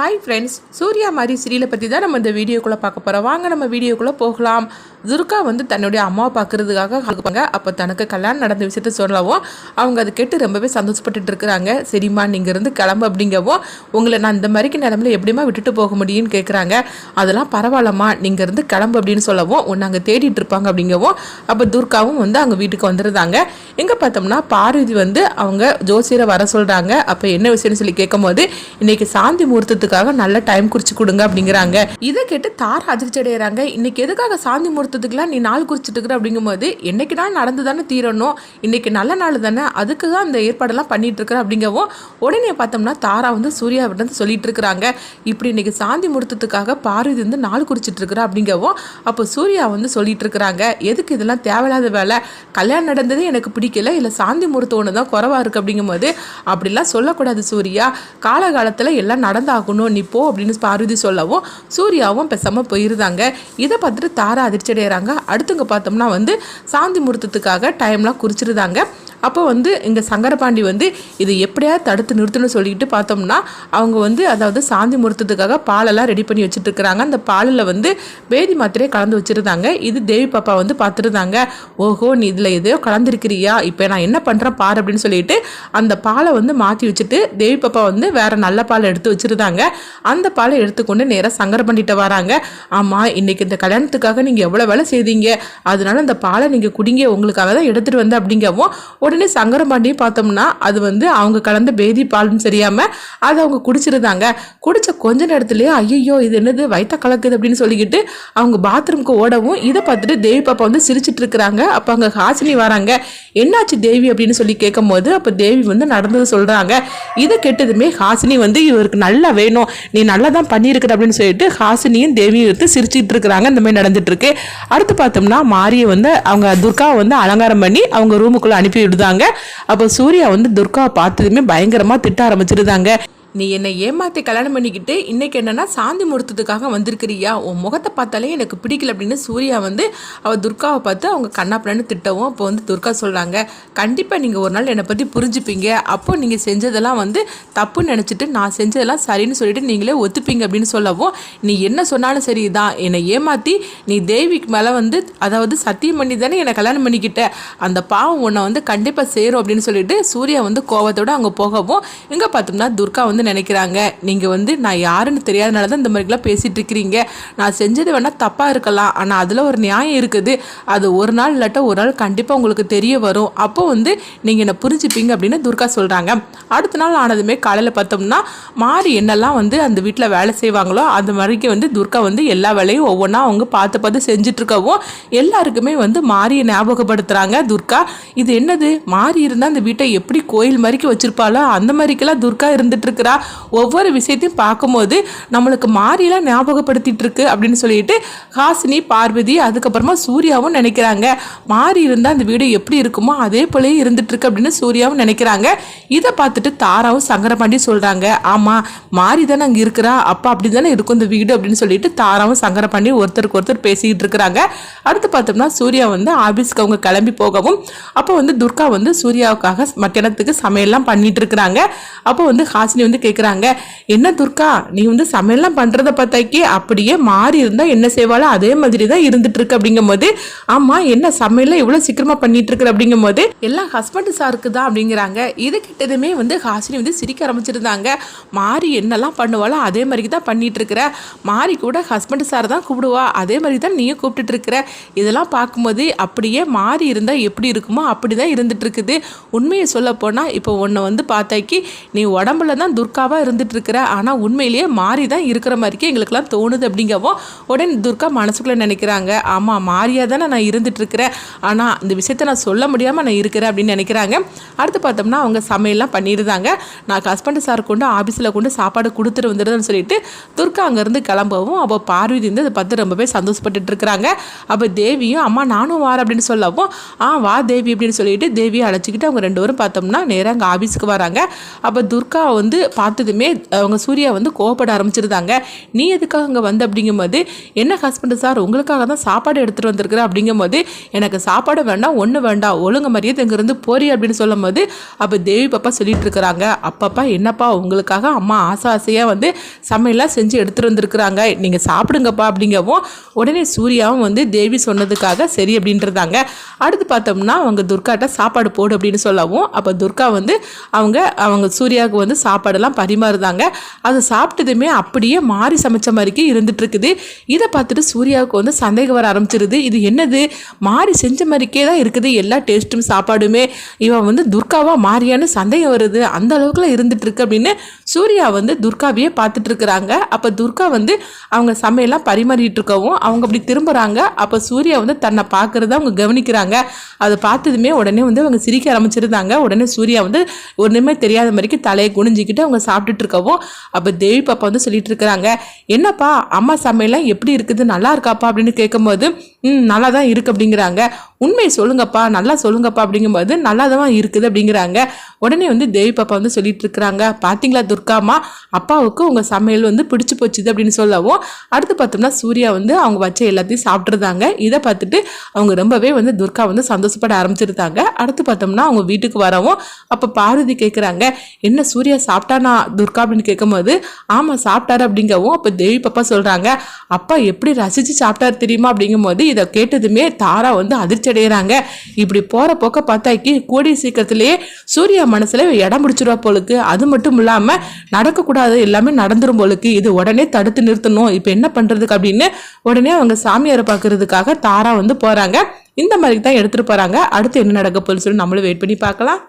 Hi friends Surya மாதிரி சீரியலை பற்றி தான் நம்ம இந்த வீடியோக்குள்ளே பார்க்க போகிறோம் வாங்க நம்ம வீடியோக்குள்ளே போகலாம். துர்கா வந்து தன்னுடைய அம்மாவை பார்க்கறதுக்காக பார்ப்பாங்க அப்போ தனக்கு கல்யாணம் நடந்த விஷயத்த சொல்லவும் அவங்க அதை கேட்டு ரொம்பவே சந்தோஷப்பட்டுட்டு இருக்கிறாங்க. சரிம்மா நீங்கள் இருந்து கிளம்பு அப்படிங்கவும் உங்களை நான் இந்த மாதிரிக்கு நிலமையில எப்படிம்மா விட்டுட்டு போக முடியும்னு கேட்குறாங்க அதெல்லாம் பரவாயில்லம்மா நீங்கள் இருந்து கிளம்பு அப்படின்னு சொல்லவும் உன்னை அங்கே தேடிட்டு இருப்பாங்க அப்படிங்கவும் அப்போ துர்காவும் வந்து அவங்க வீட்டுக்கு வந்துருந்தாங்க எங்கே பார்த்தோம்னா பார்வதி வந்து அவங்க ஜோசியரை வர சொல்கிறாங்க அப்போ என்ன விஷயம்னு சொல்லி கேட்கும்போது இன்னைக்கு சாந்தி முகூர்த்தத்துக்காக நல்ல டைம் குறிச்சு கொடுங்க அப்படிங்கிறாங்க. இதை கேட்டு தார் அதிர்ச்சி அடைகிறாங்க இன்னைக்கு எதுக்காக சாந்தி முகூர்த்தத்துக்குலாம் நீ நாள் குறிச்சிட்டு இருக்கிற அப்படிங்கும்போது என்றைக்கு நாள் நடந்து தானே தீரணும் இன்னைக்கு நல்ல நாள் தானே அதுக்கு தான் இந்த ஏற்பாடெல்லாம் பண்ணிகிட்டு இருக்கிற அப்படிங்கவும் உடனே பார்த்தோம்னா தாரா வந்து சூர்யா சொல்லிட்டு இருக்கிறாங்க இப்படி இன்னைக்கு சாந்தி முகூர்த்தத்துக்காக பார்வதி வந்து நாள் குறிச்சிட்டு இருக்கிறா அப்படிங்கவும் அப்போ சூர்யா வந்து சொல்லிட்டு இருக்கிறாங்க எதுக்கு இதெல்லாம் தேவையில்லாத வேலை? கல்யாணம் நடந்ததே எனக்கு பிடிக்கல இல்லை சாந்தி முகூர்த்தம் ஒன்று தான் குறவாக இருக்குது அப்படிங்கும்போது அப்படிலாம் சொல்லக்கூடாது சூர்யா. காலகாலத்தில் எல்லாம் நடந்தாகணும் நீ போ அப்படின்னு பார்வதி சொல்லவும் சூர்யாவும் பெசாமல் போயிருந்தாங்க. இதை பார்த்துட்டு தாரா அதிர்ச்சி அடைகிறாங்க அடுத்துங்க பார்த்தோம்னா வந்து சாந்தி முகூர்த்தத்துக்காக டைம்லாம் குறிச்சிருந்தாங்க. அப்போ வந்து இங்கே சங்கரபாண்டி வந்து இது எப்படியாவது தடுத்து நிறுத்தணும்னு சொல்லிட்டு பார்த்தோம்னா அவங்க வந்து அதாவது சாந்தி முகூர்த்தத்துக்காக பாலெல்லாம் ரெடி பண்ணி வச்சுட்டு இருக்கிறாங்க அந்த பாலில் வந்து பேதி மாத்திரையை கலந்து வச்சுருந்தாங்க. இது தேவி பாப்பா வந்து பார்த்துருந்தாங்க. ஓஹோ நீ இதில் எதையோ கலந்துருக்கிறியா? இப்போ நான் என்ன பண்ணுறேன் பாரு அப்படின்னு சொல்லிட்டு அந்த பாலை வந்து மாற்றி வச்சுட்டு தேவி பாப்பா வந்து வேறு நல்ல பால் எடுத்து வச்சுருந்தாங்க. அந்த பாலை எடுத்துக்கொண்டு நேராக சங்கரபாண்டிட்ட வராங்க. ஆமாம் இன்றைக்கி இந்த கல்யாணத்துக்காக நீங்கள் எவ்வளோ வேலை செய்தீங்க? அதனால அந்த பாலை நீங்கள் குடிங்க உங்களுக்காக தான் எடுத்துகிட்டு வந்தேன் அப்படிங்கவும் உடனே சங்கரபாண்டியும் பார்த்தோம்னா அது வந்து அவங்க கலந்த பேதி பால்னு தெரியாம அதை அவங்க குடிச்சிருந்தாங்க. குடிச்ச கொஞ்ச நேரத்துலயே ஐயோ இது என்னது? வயித்த கலக்குது அப்படின்னு சொல்லிக்கிட்டு அவங்க பாத்ரூம்க்கு ஓடவும் இதை பார்த்துட்டு தேவி பாப்பா வந்து சிரிச்சிட்டு இருக்கிறாங்க. அப்போ அங்கே ஹாசினி வராங்க. என்னாச்சு தேவி? அப்படின்னு சொல்லி கேட்கும்போது அப்போ தேவி வந்து நடந்தது சொல்றாங்க. இதை கெட்டதுமே ஹாசினி வந்து இவருக்கு நல்லா வேணும். நீ நல்லா தான் பண்ணியிருக்கிற அப்படின்னு சொல்லிட்டு ஹாசினியும் தேவியும் எடுத்து சிரிச்சிட்டு இருக்கிறாங்க. இந்த மாதிரி நடந்துட்டு இருக்கு. அடுத்து பார்த்தோம்னா மாரியை வந்து அவங்க துர்காவை வந்து அலங்காரம் பண்ணி அவங்க ரூமுக்குள்ள அனுப்பி விடுதாங்க அப்போ சூர்யா வந்து துர்கா பார்த்ததுமே பயங்கரமா திட்ட ஆரம்பிச்சிருந்தாங்க. நீ என்னை ஏமாற்றி கல்யாணம் பண்ணிக்கிட்டு இன்னைக்கு என்னன்னா சாந்தி முகூர்த்தத்துக்காக வந்திருக்கிறியா? உன் முகத்தை பார்த்தாலே எனக்கு பிடிக்கல அப்படின்னு சூர்யா வந்து அவ துர்காவை பார்த்து அவங்க கண்ணாப்பண்ணு திட்டவும் அப்போ வந்து துர்கா சொல்கிறாங்க கண்டிப்பாக நீங்கள் ஒரு நாள் என்னை பற்றி புரிஞ்சுப்பீங்க. அப்போ நீங்கள் செஞ்சதெல்லாம் வந்து தப்புன்னு நினச்சிட்டு நான் செஞ்சதெல்லாம் சரின்னு சொல்லிட்டு நீங்களே ஒத்துப்பீங்க அப்படின்னு சொல்லவும் நீ என்ன சொன்னாலும் சரி தான் என்னை ஏமாற்றி நீ தேவிக்கு மேலே வந்து அதாவது சத்தியம் பண்ணி தானே என்னை கல்யாணம் பண்ணிக்கிட்ட. அந்த பாவம் உன்னை வந்து கண்டிப்பாக சேரும் அப்படின்னு சொல்லிட்டு சூர்யா வந்து கோவத்தோட அங்கே போகவும் இங்கே பார்த்தோம்னா துர்கா வந்து நினைக்கிறாங்க. நீங்கள் வந்து நான் யாருன்னு தெரியாதனால தான் இந்த மாதிரிலாம் பேசிகிட்டு இருக்கிறீங்க. நான் செஞ்சது வேணால் தப்பாக இருக்கலாம். ஆனால் அதில் ஒரு நியாயம் இருக்குது. அது ஒரு நாள் இல்லாட்ட ஒரு நாள் கண்டிப்பாக உங்களுக்கு தெரிய வரும். அப்போ வந்து நீங்கள் என்னை புரிஞ்சுப்பீங்க அப்படின்னு துர்கா சொல்கிறாங்க அடுத்த நாள் ஆனதுமே காலையில் பார்த்தோம்னா மாறி என்னெல்லாம் வந்து அந்த வீட்டில் வேலை செய்வாங்களோ அந்த மாதிரிக்கு வந்து துர்கா வந்து எல்லா வேலையும் ஒவ்வொன்றா அவங்க பார்த்து பார்த்து செஞ்சிட்ருக்கவும் எல்லாருக்குமே வந்து மாரியை ஞாபகப்படுத்துகிறாங்க துர்கா. இது என்னது? மாறி இருந்தால் அந்த வீட்டை எப்படி கோயில் மாதிரிக்கு வச்சுருப்பாளோ? அந்த மாதிரிக்கெல்லாம் துர்கா இருந்துட்டு இருக்கிறா ஒவ்வொரு விஷயத்தையும் பார்க்கும்போது நம்மளுக்கு மாரியெல்லாம் ஞாபகப்படுத்திட்டு இருக்கு அப்படின்னு சொல்லிட்டு ஹாசினி பார்வதி அதுக்கப்புறமா சூர்யாவும் நினைக்கிறாங்க. மாறி இருந்தால் அந்த வீடு எப்படி இருக்குமோ அதே போலயே இருந்துட்டு இருக்கு அப்படின்னு சூர்யாவும் நினைக்கிறாங்க. இதை பார்த்துட்டு தாராவும் சங்கரபாண்டி சொல்றாங்க. ஆமா மாறி தானே அங்கே இருக்கிறா அப்பா அப்படி தானே இருக்கும் இந்த வீடு அப்படின்னு சொல்லிட்டு தாராவும் சங்கரபாண்டி ஒருத்தருக்கு ஒருத்தர் பேசிக்கிட்டு இருக்கிறாங்க. அடுத்து பார்த்தோம்னா சூர்யா வந்து ஆபீஸ்க்கு அவங்க கிளம்பி போகவும் அப்போ வந்து துர்கா வந்து சூர்யாவுக்காக மத்தியானத்துக்கு சமையல்லாம் பண்ணிட்டு இருக்கிறாங்க. அப்போ வந்து ஹாசினி வந்து கேட்குறாங்க என்ன துர்கா நீ வந்து சமையல்லாம் பண்றத பார்த்தாக்கி அப்படியே மாறி இருந்தா என்ன செய்வாளோ அதே மாதிரி தான் இருந்துட்டு இருக்கு அப்படிங்கும்போது ஆமா என்ன சமையல்லாம் இவ்வளவு சீக்கிரமா பண்ணிட்டு இருக்கிற அப்படிங்கும்போது எல்லாம் ஹஸ்பண்ட் சாருக்கு தான் அப்படிங்கிறாங்க. இது கிட்டதுமே வந்து ஹாசினி வந்து சிரிக்க ஆரம்பிச்சிருந்தாங்க. மாறி என்னெல்லாம் பண்ணுவாளோ அதே மாதிரி தான் பண்ணிட்டு இருக்கிற மாறி கூட ஹஸ்பண்ட் சார் தான் கூப்பிடுவா. அதே மாதிரி தான் நீயும் கூப்பிட்டுட்டு இருக்கிற இதெல்லாம் பார்க்கும்போது அப்படியே மாறி இருந்தால் எப்படி இருக்குமோ அப்படி தான் இருந்துட்டு இருக்குது உண்மையை சொல்ல போனால் இப்போ உன்னை வந்து பார்த்தாக்கி நீ உடம்புல தான் துர்காவா இருந்துட்டு இருக்கிற ஆனால் உண்மையிலேயே மாறி தான் இருக்கிற மாதிரிக்கே எங்களுக்கெல்லாம் தோணுது அப்படிங்கவும் உடனே துர்கா மனசுக்குள்ளே நினைக்கிறாங்க. ஆமாம் மாறியா தானே நான் இருந்துட்டு இருக்கிறேன் ஆனா இந்த விஷயத்த நான் சொல்ல முடியாமல் நான் இருக்கிறேன் அப்படின்னு நினைக்கிறாங்க. அடுத்து பார்த்தோம்னா அவங்க சமையல்லாம் பண்ணியிருந்தாங்க நான் ஹஸ்பண்ட் சார் கொண்டு ஆஃபீஸில் கொண்டு சாப்பாடு கொடுத்துட்டு வந்துடுதுன்னு சொல்லிட்டு துர்கா அங்கேருந்து கிளம்பவும் அப்போ பார்வதி வந்து அதை பார்த்து ரொம்பவே சந்தோஷப்பட்டுட்டு இருக்கிறாங்க அப்போ தேவியும் அம்மா நானும் வார அப்படின்னு சொல்லவும் ஆ வா தேவி அப்படின்னு சொல்லிட்டு தேவியை அழைச்சிக்கிட்டு அவங்க ரெண்டு பேரும் பார்த்தோம்னா நேராக அங்கே ஆஃபீஸுக்கு வராங்க. அப்போ துர்கா வந்து பார்த்ததுமே அவங்க சூர்யா வந்து கோவப்பட ஆரம்பிச்சிருந்தாங்க. நீ எதுக்காக அங்கே வந்த? அப்படிங்கும்போது என்ன ஹஸ்பண்ட் சார் உங்களுக்காக தான் சாப்பாடு எடுத்துகிட்டு வந்திருக்கிறேன் அப்படிங்கும்போது எனக்கு சாப்பாடு வேண்டாம் ஒன்று வேண்டாம். ஒழுங்கு மரியாதை இங்கேருந்து போறி அப்படின்னு சொல்லும் போது அப்போ தேவி பாப்பா சொல்லிட்டு இருக்கிறாங்க. அப்பப்பா என்னப்பா? உங்களுக்காக அம்மா ஆசை ஆசையாக வந்து சமையல்லாம் செஞ்சு எடுத்துகிட்டு வந்திருக்கிறாங்க. நீங்கள் சாப்பிடுங்கப்பா அப்படிங்கவும் உடனே சூர்யாவும் வந்து தேவி சொன்னதுக்காக சரி அப்படின்றதாங்க அடுத்து பார்த்தோம்னா அவங்க துர்காட்ட சாப்பாடு போடு அப்படின்னு சொல்லவும் அப்போ துர்கா வந்து அவங்க அவங்க சூர்யாவுக்கு வந்து சாப்பாடெல்லாம் பரிமாறுதாங்க. அது சாப்பிட்டதுமே அப்படியே மாறி சமைச்ச மாதிரிக்கே இருந்துட்டு இருக்குது இதை பார்த்துட்டு சூர்யாவுக்கு வந்து சந்தேகம் வர ஆரம்பிச்சிருது. இது என்னது? மாறி செஞ்ச மாதிரிக்கே தான் இருக்குது. எல்லா டேஸ்ட்டும் சாப்பாடுமே. இவன் வந்து துர்காவா மாறியான்னு சந்தேகம் வருது. அந்த அளவுக்குலாம் இருந்துட்டு இருக்கு அப்படின்னு சூர்யா வந்து துர்காவையே பார்த்துட்டு இருக்கிறாங்க அப்போ துர்கா வந்து அவங்க சமையலாம் பரிமாறிட்டு இருக்கவும் அவங்க அப்படி திரும்புகிறாங்க அப்போ சூர்யா வந்து தன்னை பார்க்கறத அவங்க கவனிக்கிறாங்க. அதை பார்த்ததுமே உடனே வந்து அவங்க சிரிக்க ஆரம்பிச்சிருந்தாங்க. உடனே சூர்யா வந்து ஒன்றுமே தெரியாத மாதிரிக்கு தலையை குனிஞ்சிக்கிட்டு அவங்க சாப்பிட்டுட்டு இருக்கவும் அப்போ தேவி பாப்பா வந்து சொல்லிட்டு இருக்கிறாங்க என்னப்பா அம்மா சமையல்லாம் எப்படி இருக்குது? நல்லா இருக்காப்பா? அப்படின்னு கேட்கும்போது ம் நல்லா தான் இருக்கு அப்படிங்கிறாங்க. உண்மையை சொல்லுங்கப்பா நல்லா சொல்லுங்கப்பா அப்படிங்கும்போது நல்லா தான் இருக்குது அப்படிங்கிறாங்க. உடனே வந்து தேவி பாப்பா வந்து சொல்லிட்டு இருக்கிறாங்க. பார்த்தீங்களா துர்காமா அப்பாவுக்கு உங்கள் சமையல் வந்து பிடிச்சி போச்சுது அப்படின்னு சொல்லவும் அடுத்து பார்த்தோம்னா சூர்யா வந்து அவங்க வச்ச எல்லாத்தையும் சாப்பிட்ருந்தாங்க இதை பார்த்துட்டு அவங்க ரொம்பவே வந்து துர்கா வந்து சந்தோஷப்பட ஆரம்பிச்சிருந்தாங்க. அடுத்து பார்த்தோம்னா அவங்க வீட்டுக்கு வரவும் அப்போ பார்வதி கேட்குறாங்க என்ன சூர்யா சாப்பிட்டானா துர்கா? அப்படின்னு கேட்கும்போது ஆமாம் சாப்பிட்டாரு அப்படிங்கவும் அப்போ தேவி பாப்பா சொல்கிறாங்க அப்பா எப்படி ரசித்து சாப்பிட்டாரு தெரியுமா அப்படிங்கும்போது இதை கேட்டதுமே தாரா வந்து அதிர்ச்சி அடைகிறாங்க. இப்படி போகிற போக்க பார்த்தாக்கி கூடிய சீக்கிரத்திலேயே சூர்யா மனசில் இடம் பிடிச்சிருவா போலுக்கு. அது மட்டும் இல்லாமல் நடக்கக்கூடாது எல்லாமே நடந்துரும் போலுக்கு. இது உடனே தடுத்து நிறுத்தணும். இப்போ என்ன பண்ணுறதுக்கு அப்படின்னு உடனே அவங்க சாமியாரை பார்க்கறதுக்காக தாரா வந்து போகிறாங்க இந்த மாதிரி தான் எடுத்துகிட்டு போகிறாங்க அடுத்து என்ன நடக்க போகுதுன்னு சொல்லி நம்மளும் வெயிட் பண்ணி பார்க்கலாம்.